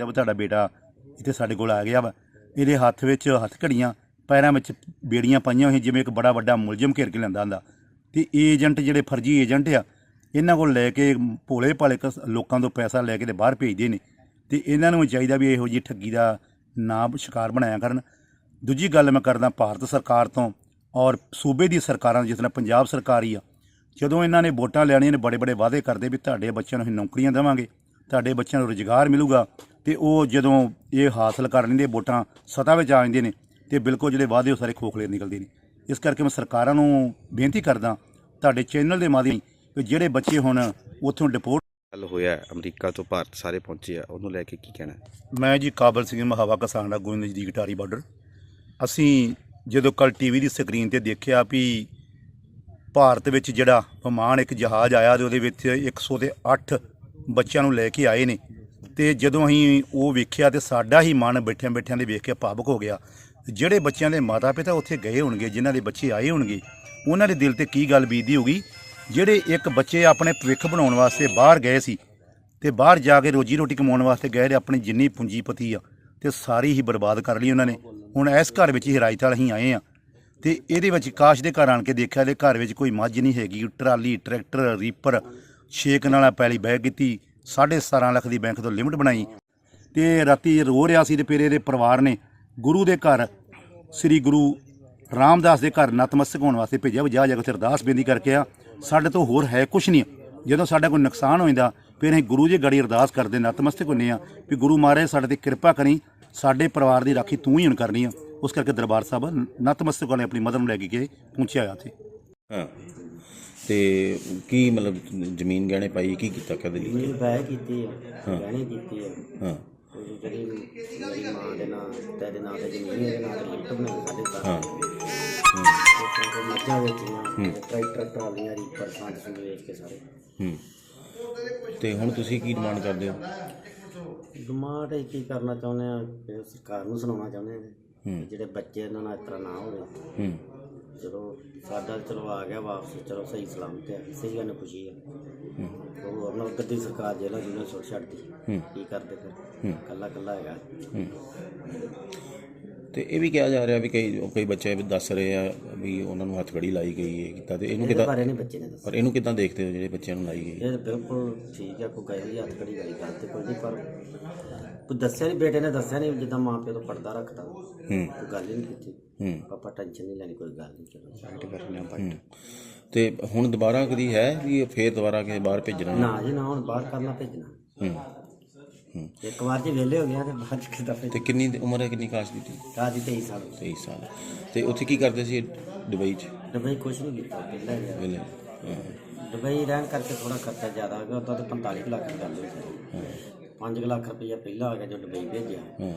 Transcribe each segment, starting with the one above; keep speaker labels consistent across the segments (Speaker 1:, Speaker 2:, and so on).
Speaker 1: ਕੀਤਾ ਵੀ ਤੁਹਾਡਾ ਬੇਟਾ ਇੱਥੇ ਸਾਡੇ ਕੋਲ ਆ ਗਿਆ ਵਾ, ਇਹਦੇ ਹੱਥ ਵਿੱਚ ਹੱਥ ਘੜੀਆਂ, ਪੈਰਾਂ ਵਿੱਚ ਬੇੜੀਆਂ ਪਾਈਆਂ ਹੋਈਆਂ, ਜਿਵੇਂ ਇੱਕ ਬੜਾ ਵੱਡਾ ਮੁਲਜ਼ਮ ਘੇਰ ਕੇ ਲੈਂਦਾ ਹੁੰਦਾ। ਤੇ ਏਜੰਟ ਜਿਹੜੇ ਫਰਜ਼ੀ ਏਜੰਟ ਆ, ਇਹਨਾਂ ਕੋਲ ਲੈ ਕੇ ਭੋਲੇ ਭਾਲੇ ਕਸ- ਲੋਕਾਂ ਤੋਂ ਪੈਸਾ ਲੈ ਕੇ ਤੇ ਬਾਹਰ ਭੇਜਦੇ ਨੇ। ਤੇ ਇਹਨਾਂ ਨੂੰ ਵੀ ਚਾਹੀਦਾ ਵੀ ਇਹੋ ਜਿਹੀ ਠੱਗੀ ਦਾ ਨਾ ਸ਼ਿਕਾਰ ਬਣਾਇਆ ਕਰਨ। ਦੂਜੀ ਗੱਲ ਮੈਂ ਕਰਦਾ ਭਾਰਤ ਸਰਕਾਰ ਤੋਂ ਔਰ ਸੂਬੇ ਦੀ ਸਰਕਾਰਾਂ, ਜਿਸ ਤਰ੍ਹਾਂ ਪੰਜਾਬ ਸਰਕਾਰ ਹੀ ਆ, ਜਦੋਂ ਇਹਨਾਂ ਨੇ ਵੋਟਾਂ ਲੈਣੀਆਂ ਨੇ ਬੜੇ ਬੜੇ ਵਾਅਦੇ ਕਰਦੇ ਵੀ ਤੁਹਾਡੇ ਬੱਚਿਆਂ ਨੂੰ ਅਸੀਂ ਨੌਕਰੀਆਂ ਦੇਵਾਂਗੇ, ਤੁਹਾਡੇ ਬੱਚਿਆਂ ਨੂੰ ਰੁਜ਼ਗਾਰ ਮਿਲੂਗਾ ਤੇ ਉਹ ਜਦੋਂ ਇਹ ਹਾਸਲ ਕਰ ਲੈਂਦੇ ਵੋਟਾਂ ਸਤਾ ਵਿੱਚ ਆ ਜਾਂਦੇ ਨੇ ਤੇ ਬਿਲਕੁਲ ਜਿਹੜੇ ਵਾਅਦੇ ਉਹ ਸਾਰੇ ਖੋਖਲੇ ਨਿਕਲਦੇ ਨੇ ਇਸ ਕਰਕੇ ਮੈਂ ਸਰਕਾਰਾਂ ਨੂੰ ਬੇਨਤੀ ਕਰਦਾ ਤੁਹਾਡੇ ਚੈਨਲ ਦੇ ਮਾਧਿਅਮ ਵੀ ਜਿਹੜੇ ਬੱਚੇ ਹੁਣ ਉੱਥੋਂ ਡਿਪੋਰਟ
Speaker 2: ਕੱਲ ਹੋਇਆ ਅਮਰੀਕਾ ਤੋਂ ਭਾਰਤ ਸਾਰੇ ਪਹੁੰਚੇ ਆ ਉਹਨੂੰ ਲੈ ਕੇ ਕੀ ਕਹਿਣਾ ਹੈ?
Speaker 1: ਮੈਂ ਜੀ ਕਾਬਲ ਸਿੰਘ ਮਹਾਵਾ ਕਿਸਾਨ ਦਾ ਗੋਇੰਦ ਨਜ਼ਦੀਕ ਟਾਰੀ ਬਾਰਡਰ ਅਸੀਂ ਜਦੋਂ ਕੱਲ ਟੀਵੀ ਦੀ ਸਕਰੀਨ ਤੇ ਦੇਖਿਆ ਵੀ ਭਾਰਤ ਵਿੱਚ ਜਿਹੜਾ ਵਿਮਾਨ ਇੱਕ ਜਹਾਜ਼ ਆਇਆ ਤੇ ਉਹਦੇ ਵਿੱਚ 108 ਬੱਚਿਆਂ ਨੂੰ ਲੈ ਕੇ ਆਏ ਨੇ ਤੇ ਜਦੋਂ ਅਸੀਂ ਉਹ ਵੇਖਿਆ ਤੇ ਸਾਡਾ ਹੀ ਮਨ ਬੈਠਿਆਂ ਬੈਠਿਆਂ ਦੇ ਵੇਖ ਕੇ ਭਾਵੁਕ ਹੋ ਗਿਆ। ਜਿਹੜੇ ਬੱਚਿਆਂ ਦੇ ਮਾਤਾ ਪਿਤਾ ਉੱਥੇ ਗਏ ਹੋਣਗੇ, ਜਿਨ੍ਹਾਂ ਦੇ ਬੱਚੇ ਆਏ ਹੋਣਗੇ, ਉਹਨਾਂ ਦੇ ਦਿਲ ਤੇ ਕੀ ਗੱਲ ਬੀਤਦੀ ਹੋਗੀ ਜਿਹੜੇ ਇੱਕ ਬੱਚੇ ਆਪਣੇ ਭਵਿੱਖ ਬਣਾਉਣ ਵਾਸਤੇ ਬਾਹਰ ਗਏ ਸੀ ਤੇ ਬਾਹਰ ਜਾ ਕੇ ਰੋਜੀ ਰੋਟੀ ਕਮਾਉਣ ਵਾਸਤੇ ਗਏ ਤੇ ਆਪਣੀ ਜਿੰਨੀ ਪੂੰਜੀਪਤੀ ਆ ਤੇ ਸਾਰੀ ਹੀ ਬਰਬਾਦ ਕਰ ਲਈ ਉਹਨਾਂ ਨੇ। ਹੁਣ ਇਸ ਘਰ ਵਿੱਚ ਹੀ ਰਾਜਤਾਲ ਅਸੀਂ ਆਏ ਆ ਤੇ ਇਹਦੇ ਵਿੱਚ ਕਾਸ਼ ਦੇ ਘਰ ਆਣ ਕੇ ਦੇਖਿਆ ਤੇ ਘਰ ਵਿੱਚ ਕੋਈ ਮੱਝ ਨਹੀਂ ਹੈਗੀ। ਟਰਾਲੀ, ਟਰੈਕਟਰ, ਰੀਪਰ, ਛੇਕ ਨਾਲਾ ਪੈਲੀ ਬਹਿ ਕੀਤੀ। 17.5 ਲੱਖ ਦੀ ਬੈਂਕ ਤੋਂ ਲਿਮਟ ਬਣਾਈ ਤੇ ਰਾਤੀ ਰੋ ਰਿਹਾ ਸੀ ਤੇ ਫਿਰ ਇਹਦੇ ਪਰਿਵਾਰ ਨੇ ਗੁਰੂ ਦੇ ਘਰ, ਸ੍ਰੀ ਗੁਰੂ ਰਾਮਦਾਸ ਦੇ ਘਰ ਨਤਮਸਤਕ ਹੋਣ ਵਾਸਤੇ ਭੇਜਿਆ। ਵੀ ਜਾ ਜਾ ਕੇ ਉੱਥੇ ਅਰਦਾਸ ਬੇਨਤੀ ਕਰਕੇ ਆ, ਸਾਡੇ ਤੋਂ ਹੋਰ ਹੈ ਕੁਛ ਨਹੀਂ ਜਦੋਂ ਸਾਡਾ ਕੋਈ ਨੁਕਸਾਨ ਹੋ ਜਾਂਦਾ, ਫਿਰ ਅਸੀਂ ਗੁਰੂ ਜੀ ਗੜੀ ਅਰਦਾਸ ਕਰਦੇ ਨਤਮਸਤਕ ਹੁੰਨੇ ਆ ਵੀ ਗੁਰੂ ਮਹਾਰਾਜ ਸਾਡੇ ਤੇ ਕਿਰਪਾ ਕਰੀ, ਸਾਡੇ ਪਰਿਵਾਰ ਦੀ ਰਾਖੀ ਤੂੰ ਹੀ ਹੁਣ ਕਰਨੀ ਆ। ਉਸ ਕਰਕੇ ਦਰਬਾਰ ਸਾਹਿਬ ਨਤਮਸਤਕ ਵਾਲੇ ਆਪਣੀ ਮਦਦ ਨੂੰ ਲੈ ਕੇ ਗਏ, ਪਹੁੰਚਿਆ ਆ ਉੱਥੇ
Speaker 2: ਹਾਂ। ਤੇ ਕੀ ਮਤਲਬ ਜ਼ਮੀਨ ਗਹਿਣੇ ਪਾਈ ਕੀ ਕੀਤਾ ਕਦੇ? ਲਈ
Speaker 3: ਮੇਰੀ ਬੈ ਕੀਤੀ ਆ। ਗਹਿਣੇ ਕੀਤੀ ਆ।
Speaker 2: ਹਾਂ।
Speaker 3: ਉਹ ਜਿਹੜੀ ਮੇਰੀ ਮਾਂ ਦੇ ਨਾਂ ਤੇਰੇ ਨਾਂ ਤੇ ਜ਼ਮੀਨ ਇਹਦੇ ਨਾਂ ਤੇ ਲਿਖਤ ਬਣਾਈ ਸਾਡੇ
Speaker 2: ਹਾਂ।
Speaker 3: ਮੱਝਾਂ ਵੇਚੀਆਂ ਟਰੈਕਟਰ ਟਰਾਲੀਆਂ ਰੀਪਰ ਸੰਦ ਸੰਦ ਵੇਚ ਕੇ ਸਾਰੇ।
Speaker 2: ਹੂੰ। ਤੇ ਹੁਣ ਤੁਸੀਂ ਕੀ ਡਿਮਾਂਡ ਕਰਦੇ ਹੋ?
Speaker 3: ਡਿਮਾਂਡ ਇਹ ਕੀ ਕਰਨਾ ਚਾਹੁੰਦੇ ਆ ਸਰਕਾਰ ਨੂੰ ਸੁਣਾਉਣਾ ਚਾਹੁੰਦੇ ਆ। ਜਿਹੜੇ ਬੱਚੇ ਇਹਨਾਂ ਨਾਲ ਇਸ ਤਰ੍ਹਾਂ ਨਾ ਹੋਵੇ।
Speaker 2: ਹੂੰ।
Speaker 3: ਚਲੋ ਸਾਡਾ ਚਲੋ ਆ ਗਿਆ ਵਾਪਸ ਚਲੋ ਸਹੀ ਸਲਾਮਤ ਹੈ ਸਹੀ ਗੱਲ ਖੁਸ਼ੀ ਹੈ।
Speaker 2: ਹੂੰ।
Speaker 3: ਉਹ ਉਹਨਾਂ ਗੱਦੀ ਸਰਕਾਰ ਜਿਹੜਾ ਜਿਹਨੇ ਛੋੜ ਛੱਡਦੀ। ਕੀ ਕਰਦੇ ਫਿਰ?
Speaker 2: ਹੂੰ।
Speaker 3: ਕੱਲਾ ਕੱਲਾ ਹੈਗਾ।
Speaker 2: ਹੂੰ। ਤੇ ਇਹ ਵੀ ਕਿਹਾ ਜਾ ਰਿਹਾ ਵੀ ਕਈ ਕਈ ਬੱਚੇ ਵੀ ਦੱਸ ਰਹੇ ਆ ਵੀ ਉਹਨਾਂ ਨੂੰ ਹੱਥ ਘੜੀ ਲਾਈ ਗਈ ਹੈ ਕੀਤਾ ਤੇ ਇਹਨੂੰ
Speaker 3: ਇਹਦੇ
Speaker 2: ਕਿਦਾਂ
Speaker 3: ਬਾਰੇ ਨਹੀਂ ਬੱਚੇ ਨੇ ਦੱਸਿਆ।
Speaker 2: ਪਰ ਇਹਨੂੰ ਕਿਦਾਂ ਦੇਖਦੇ ਹੋ ਜਿਹੜੇ ਬੱਚਿਆਂ ਨੂੰ ਲਾਈ ਗਈ? ਹੈ?
Speaker 3: ਇਹ ਬਿਲਕੁਲ ਠੀਕ ਹੈ ਕੋਈ ਗਈ ਹੱਥ ਕੜੀ ਵਾਲੀ ਗੱਲ ਤੇ ਕੋਈ ਨਹੀਂ ਪਰ ਕੋਈ ਦੱਸਿਆ ਨਹੀਂ ਬੇਟੇ ਨੇ ਦੱਸਿਆ ਨਹੀਂ ਜਿੱਦਾਂ ਮਾਂ ਪਿਓ ਤੋਂ ਪਰਦਾ ਰੱਖਦਾ।
Speaker 2: ਹੂੰ।
Speaker 3: ਕੋਈ ਗੱਲ ਹੀ ਨਹੀਂ ਕੀਤੀ।
Speaker 2: ਹੂੰ।
Speaker 3: ਪਾਪਾ ਟੈਨਸ਼ਨ ਨਹੀਂ ਲੈਣੀ ਕੋਈ ਗੱਲ ਨਹੀਂ ਚਲੋ। ਸਾਈਡ ਕਰ ਲਿਆ
Speaker 2: ਹੂੰ। ਤੇ ਹੁਣ ਦੁਬਾਰਾ ਕਦੀ ਹੈ ਵੀ ਫੇਰ ਦੁਬਾਰਾ ਕਿਸੇ ਬਾਹਰ ਭੇਜਣਾ?
Speaker 3: ਨਾ ਜੀ ਨਾ ਹੁਣ ਬਾਹਰ ਕਰਨਾ ਭੇਜਣਾ।
Speaker 2: ਹੂੰ।
Speaker 3: ਇੱਕ ਵਾਰ ਜੇ ਵਿਹਲੇ ਹੋ ਗਿਆ ਤੇ ਬਾਅਦ ਚ ਕਿਦਾਂ
Speaker 2: ਤੇ ਕਿੰਨੀ ਦੀ ਉਮਰ ਹੈ ਕਿੰਨੀ ਕਾਸ਼ ਦੀ ਸੀ
Speaker 3: ਰਾਜੀ 23 ਸਾਲ।
Speaker 2: 23 ਸਾਲ। ਤੇ ਉੱਥੇ ਕੀ ਕਰਦੇ ਸੀ ਦੁਬਈ 'ਚ?
Speaker 3: ਦੁਬਈ ਕੁਛ ਨਹੀਂ ਕੀਤਾ ਪਹਿਲਾਂ ਗਿਆ
Speaker 2: ਵੇਲੇ ਹਾਂ
Speaker 3: ਦੁਬਈ ਰਹਿਣ ਕਰਕੇ ਥੋੜਾ ਖਰਚਾ ਜ਼ਿਆਦਾ ਆ ਗਿਆ ਉਦੋਂ ਤਾਂ 45 ਕੁ ਲੱਖ ਦੀ ਗੱਲ ਹੋਈ ਸੀ। 5 ਲੱਖ ਰੁਪਈਆ ਪਹਿਲਾਂ ਆ ਗਿਆ ਜੋ ਦੁਬਈ ਭੇਜਿਆ।
Speaker 2: ਹਾਂ।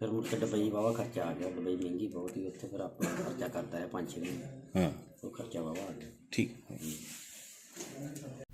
Speaker 3: ਫਿਰ ਮੁੜ ਕੇ ਦੁਬਈ ਵਾਵਾ ਖਰਚਾ ਆ ਗਿਆ। ਦੁਬਈ ਮਹਿੰਗੀ ਬਹੁਤ ਹੀ ਉੱਥੇ ਫਿਰ ਆਪਣਾ ਖਰਚਾ ਕਰਦਾ ਹੈ 5-6 ਮਹੀਨੇ।
Speaker 2: ਹਾਂ।
Speaker 3: ਉਹ ਖਰਚਾ ਵਾਵਾ ਆ ਗਿਆ।
Speaker 2: ਠੀਕ।